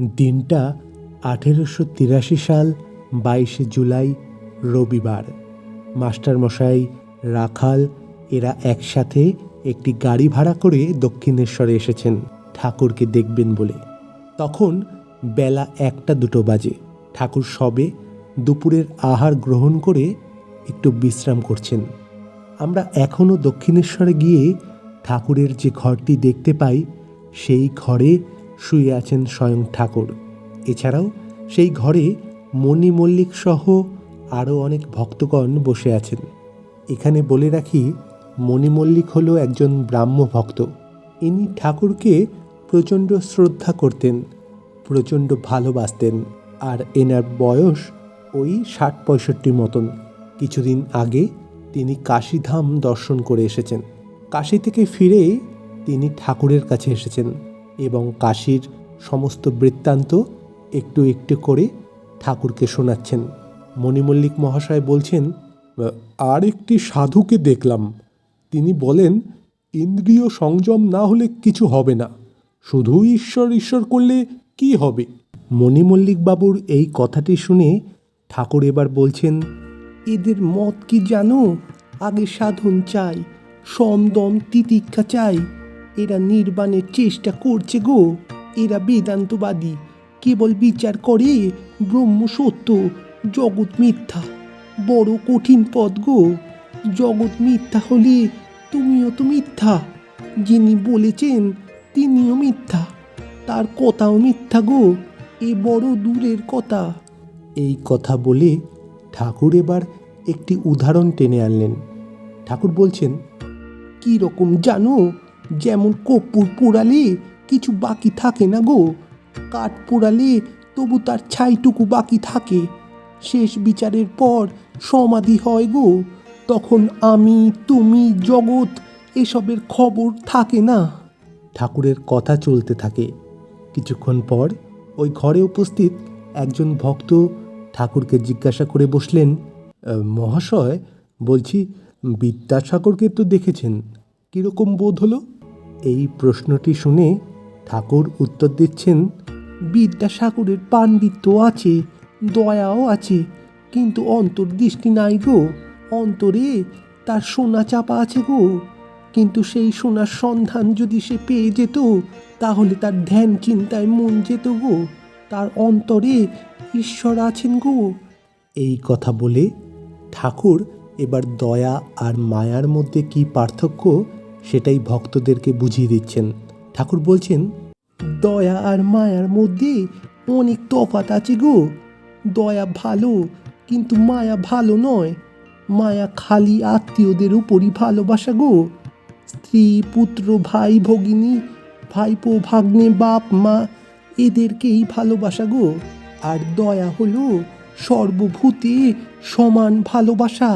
দিনটা আঠেরোশো তিরাশি সাল, বাইশে জুলাই, রবিবার। মাস্টারমশাই রাখাল এরা একসাথে একটি গাড়ি ভাড়া করে দক্ষিণেশ্বরে এসেছেন, ঠাকুরকে দেখবেন বলে। তখন বেলা একটা দুটো বাজে। ঠাকুর সবে দুপুরের আহার গ্রহণ করে একটু বিশ্রাম করছেন। আমরা এখনও দক্ষিণেশ্বরে গিয়ে ঠাকুরের যে ঘরটি দেখতে পাই, সেই ঘরে শুয়ে আছেন স্বয়ং ঠাকুর। এছাড়াও সেই ঘরে মণি মল্লিক সহ আরও অনেক ভক্তগণ বসে আছেন। এখানে বলে রাখি, মণি মল্লিক হলো একজন ব্রাহ্ম ভক্ত। ইনি ঠাকুরকে প্রচণ্ড শ্রদ্ধা করতেন, প্রচণ্ড ভালোবাসতেন আর এনার বয়স ওই ষাট পঁয়ষট্টি মতন। কিছুদিন আগে তিনি কাশীধাম দর্শন করে এসেছেন। কাশী থেকে ফিরে তিনি ঠাকুরের কাছে এসেছেন। এবং কাশীর সমস্ত বৃত্তান্ত একটু একটু করে ঠাকুরকে শোনাচ্ছেন। মণিমল্লিক মহাশয় বলছেন আর একটি সাধুকে দেখলাম। তিনি বলেন, ইন্দ্রিয় সংযম না হলে কিছু হবে না। শুধু ঈশ্বর ঈশ্বর করলে কি হবে? মণিমল্লিক বাবুর এই কথাটি শুনে ঠাকুর এবার বলছেন, এদের মত কি জানো? আগে সাধন চাই সমদম তিতিক্ষা চাই এরা নির্বাণের চেষ্টা করছে গো। এরা বেদান্তবাদী কেবল বিচার করে ব্রহ্ম সত্য জগৎ মিথ্যা। বড় কঠিন পদ গো। জগৎ মিথ্যা হলে তুমিও তো মিথ্যা। যিনি বলেছেন তিনিও মিথ্যা। তার কথাও মিথ্যা গো। এ বড় দূরের কথা। এই কথা বলে ঠাকুর এবার একটি উদাহরণ টেনে আনলেন। ঠাকুর বলছেন কি রকম জানো? যেমন কর্পূর পোড়ালে কিছু বাকি থাকে না গো। কাঠ পোড়ালে তবু তার ছাইটুকু বাকি থাকে। শেষ বিচারের পর সমাধি হয় গো। তখন আমি, তুমি, জগৎ এসবের খবর থাকে না। ঠাকুরের কথা চলতে থাকে। কিছুক্ষণ পর ওই ঘরে উপস্থিত একজন ভক্ত ঠাকুরকে জিজ্ঞাসা করে বসলেন মহাশয়, বলছি বিদ্যাসাগরকে তো দেখেছেন। কীরকম বোধ হলো? প্রশ্নটি শুনে ঠাকুর উত্তর দিচ্ছেন, বিদ্যাসাগরের পাণ্ডিত্য আছে, দয়াও আছে, কিন্তু অন্তর্দৃষ্টি নাই গো। অন্তরে তার সোনা চাপা আছে গো। কিন্তু সেই সোনার সন্ধান যদি সে পেয়ে যেত, তাহলে তার ধ্যান চিন্তায় মন যেত গো। তার অন্তরে ঈশ্বর আছেন গো। এই কথা বলে ঠাকুর এবার দয়া আর মায়ার মধ্যে কি পার্থক্য সেটাই ভক্তদেরকে বুঝিয়ে দিচ্ছেন। ঠাকুর বলছেন, দয়া আর মায়ার মধ্যে অনেক তফাত আছে গো। দয়া ভালো, কিন্তু মায়া ভালো নয়। মায়া খালি আত্মীয়দের উপরই ভালোবাসা গো। স্ত্রী, পুত্র, ভাই, ভগিনী, ভাইপো, ভাগ্নে, বাপ, মা, এদেরকেই ভালোবাসা গো। আর দয়া হলো সর্বভূতে সমান ভালোবাসা।